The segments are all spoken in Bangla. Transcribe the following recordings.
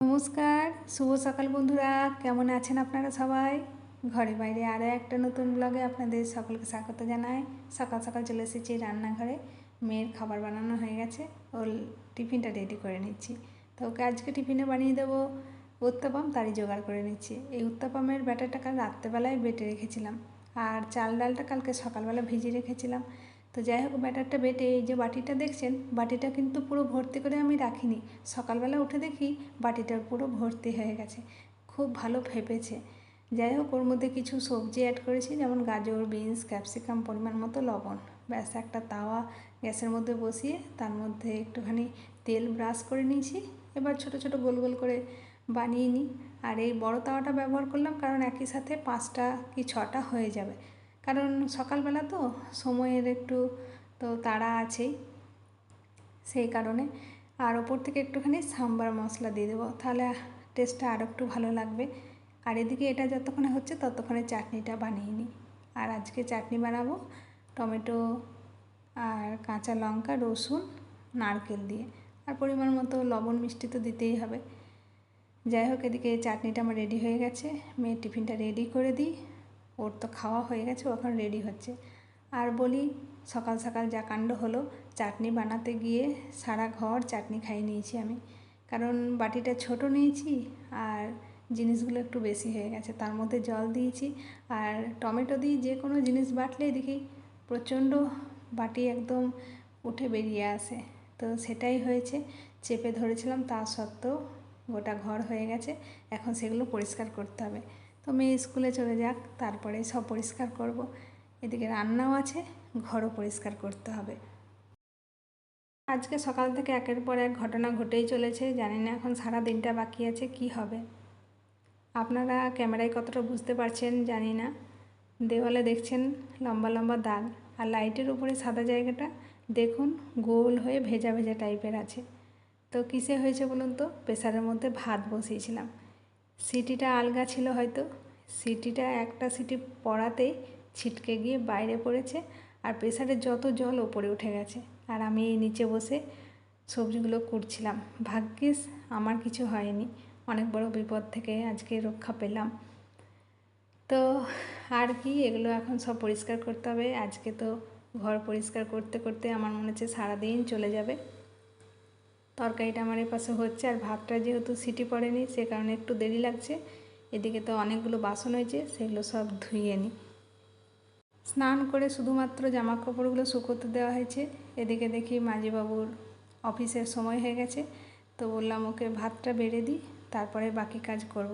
নমস্কার, শুভ সকাল বন্ধুরা। কেমন আছেন আপনারা সবাই? ঘরে বাইরে আরও একটা নতুন ব্লগে আপনাদের সকলকে স্বাগত জানাই। সকাল সকাল চলে এসেছি রান্নাঘরে। মেয়ের খাবার বানানো হয়ে গেছে। ওর টিফিনটা রেডি করে নিচ্ছি। তো ওকে আজকে টিফিনে বানিয়ে দেবো উত্তাপাম, তারই জোগাড় করে নিচ্ছি। এই উত্তাপামের ব্যাটারটা কাল রাত্রেবেলায় বেটে রেখেছিলাম। আর চাল ডালটা কালকে সকালবেলা ভিজিয়ে রেখেছিলাম। তো যাই হোক, ব্যাটারটা বেটে এই যে বাটিটা দেখছেন, বাটিটা কিন্তু পুরো ভর্তি করে আমি রাখিনি। সকালবেলা উঠে দেখি বাটিটার পুরো ভর্তি হয়ে গেছে, খুব ভালো ফেপেছে যাই হোক, ওর মধ্যে কিছু সবজি অ্যাড করেছি, যেমন গাজর, বিনস ক্যাপসিকাম পরিমাণ মতো লবণ। ব্যাস, একটা তাওয়া গ্যাসের মধ্যে বসিয়ে তার মধ্যে একটুখানি তেল ব্রাশ করে নিয়েছি। এবার ছোট ছোট গোল গোল করে বানিয়ে নিই। আর এই বড় তাওয়াটা ব্যবহার করলাম কারণ একই সাথে পাঁচটা কি ছটা হয়ে যাবে। কারণ সকালবেলা তো সময়ের একটু তো তাড়া আছেই সেই কারণে। আর ওপর থেকে একটুখানি সাম্বার মশলা দিয়ে দেবো, তাহলে টেস্টটা আরও একটু ভালো লাগবে। আর এদিকে এটা যতক্ষণে হচ্ছে ততক্ষণে চাটনিটা বানিয়ে নিই। আর আজকে চাটনি বানাবো টমেটো আর কাঁচা লঙ্কা, রসুন, নারকেল দিয়ে। আর পরিমাণ মতো লবণ মিষ্টি তো দিতেই হবে। যাই হোক, এদিকে চাটনিটা আমার রেডি হয়ে গেছে। মেয়ের টিফিনটা রেডি করে দিই। ওর তো খাওয়া হয়ে গেছে, ও এখন রেডি হচ্ছে। আর বলি, সকাল সকাল যা কাণ্ড হলো, চাটনি বানাতে গিয়ে সারা ঘর চাটনি খাইয়ে নিয়েছি আমি। কারণ বাটিটা ছোট নিয়েছি আর জিনিসগুলো একটু বেশি হয়ে গেছে। তার মধ্যে জল দিয়েছি আর টমেটো দিয়ে যে কোনো জিনিস বাটলেই দেখি প্রচণ্ড বাটি একদম উঠে বেরিয়ে আসে। তো সেটাই হয়েছে, চেপে ধরেছিলাম, তা সত্ত্বেও গোটা ঘর হয়ে গেছে। এখন সেগুলো পরিষ্কার করতে হবে। তো মেয়ে স্কুলে চলে যাক, তারপরে সব পরিষ্কার করব। এদিকে রান্নাও আছে, ঘরও পরিষ্কার করতে হবে। আজকে সকাল থেকে একের পর এক ঘটনা ঘটেই চলেছে, জানি না এখন সারা দিনটা বাকি আছে, কি হবে? আপনারা ক্যামেরায় কতটা বুঝতে পারছেন জানি না। দেওয়ালে দেখছেন লম্বা লম্বা দাগ, আর লাইটের উপরে সাদা জায়গাটা দেখুন গোল হয়ে ভেজা ভেজা টাইপের আছে। তো কিসে হয়েছে বলুন তো? প্রেসারের মধ্যে ভাত বসিয়েছিলাম। সিটিটা আলগা ছিল হয়তো। সিটিটা একটা সিটি পড়াতেই ছিটকে গিয়ে বাইরে পড়েছে আর প্রেসারের যত জল ওপরে উঠে গেছে। আর আমি এই নিচে বসে সবজিগুলো কুটছিলাম। ভাগ্যিস আমার কিছু হয়নি। অনেক বড় বিপদ থেকে আজকে রক্ষা পেলাম। তো আর কি, এগুলো এখন সব পরিষ্কার করতে হবে। আজকে তো ঘর পরিষ্কার করতে করতে আমার মনে হচ্ছে সারাদিন চলে যাবে। তরকারিটা আমার পাশে হচ্ছে আর ভাতটা যেহেতু সিটি পড়েনি, সে কারণে একটু দেরি লাগছে। এদিকে তো অনেকগুলো বাসন হয়েছে, সেগুলো সব ধুইয়ে নিই স্নান করে শুধুমাত্র জামা কাপড়গুলো শুকোতে দেওয়া হয়েছে। এদিকে দেখি মাঝিবাবুর অফিসের সময় হয়ে গেছে, তো বললাম ওকে ভাতটা বেড়ে দিই, তারপরে বাকি কাজ করব।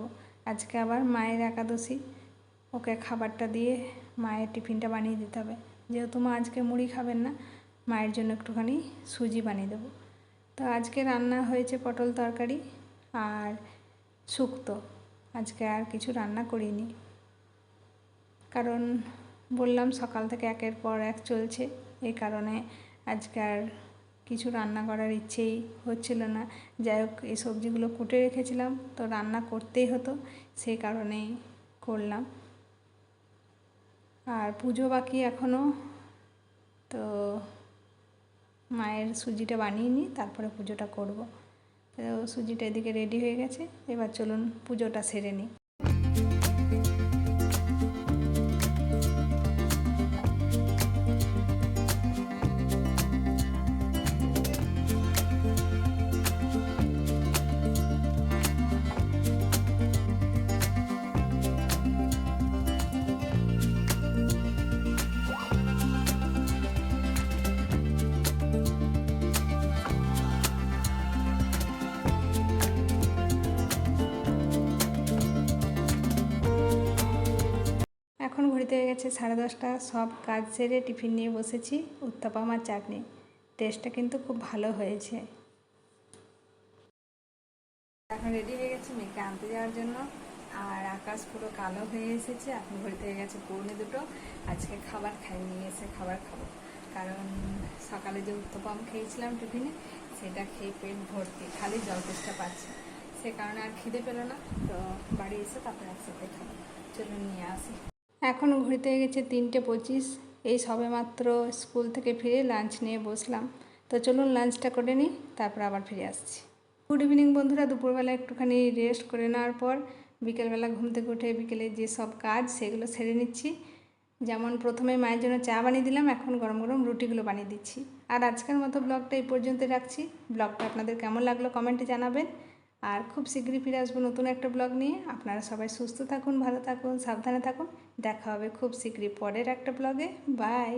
আজকে আবার মায়ের একাদশী, ওকে খাবারটা দিয়ে মায়ের টিফিনটা বানিয়ে দিতে হবে। যেহেতু মা আজকে মুড়ি খাবেন না, মায়ের জন্য একটুখানি সুজি বানিয়ে দেবো। তো আজকে রান্না হয়েছে পটল তরকারি আর শুক্তো। আজকে আর কিছু রান্না করিনি। কারণ বললাম সকাল থেকে একের পর এক চলছে। এই কারণে আজকে আর কিছু রান্না করার ইচ্ছেই হচ্ছিল না। যাই হোক, এই সবজিগুলো কুটে রেখেছিলাম। তো রান্না করতেই হতো সেই কারণেই করলাম। আর পুজো বাকি এখনও তো মায়ের সুজিটা বানিয়ে নিই, তারপরে পুজোটা করব। তো সুজিটা এদিকে রেডি হয়ে গেছে। এবার চলুন পুজোটা সেরে নিই। এখন ঘড়িতে হয়ে গেছে সাড়ে দশটা। সব কাজ সেরে টিফিন নিয়ে বসেছি উত্তাপাম আর চাটনি। টেস্টটা কিন্তু খুব ভালো হয়েছে। এখন রেডি হয়ে গেছে মেয়েকে আনতে যাওয়ার জন্য। আর আকাশ পুরো কালো হয়ে এসেছে, এখন ঘড়িতে হয়ে গেছে পৌনে দুটো। আজকে খাবার খাই নিয়ে এসে খাবার খাব। কারণ সকালে যে উত্তপাম খেয়েছিলাম টিফিনে, সেটা খেয়ে পেট ভর্তি, খালি জল তেষ্টা পাচ্ছে। সে কারণে আর খিদে পেল না। তো বাড়ি এসে তারপরে একসাথে খাব। চলুন নিয়ে আসি। এখন ঘুরতে গেছে তিনটে পঁচিশ। এই সবে মাত্র স্কুল থেকে ফিরে লাঞ্চ নিয়ে বসলাম। তো চলুন লাঞ্চটা করে নিই, তারপর আবার ফিরে আসছি। গুড ইভিনিং বন্ধুরা, দুপুরবেলা একটুখানি রেস্ট করে নেওয়ার পর বিকেলবেলা ঘুম থেকে উঠে বিকেলে যে সব কাজ সেগুলো সেরে নিচ্ছি। যেমন প্রথমে মায়ের জন্য চা বানিয়ে দিলাম, এখন গরম গরম রুটিগুলো বানিয়ে দিচ্ছি। আর আজকের মতো ব্লগটা এই পর্যন্ত রাখছি। ব্লগটা আপনাদের কেমন লাগল কমেন্টে জানাবেন। আর খুব শীঘ্রই ফিরে আসব নতুন একটা ব্লগ নিয়ে। আপনারা সবাই সুস্থ থাকুন, ভালো থাকুন, সাবধানে থাকুন। দেখা হবে খুব শীঘ্রই পরের একটা ব্লগে। বাই।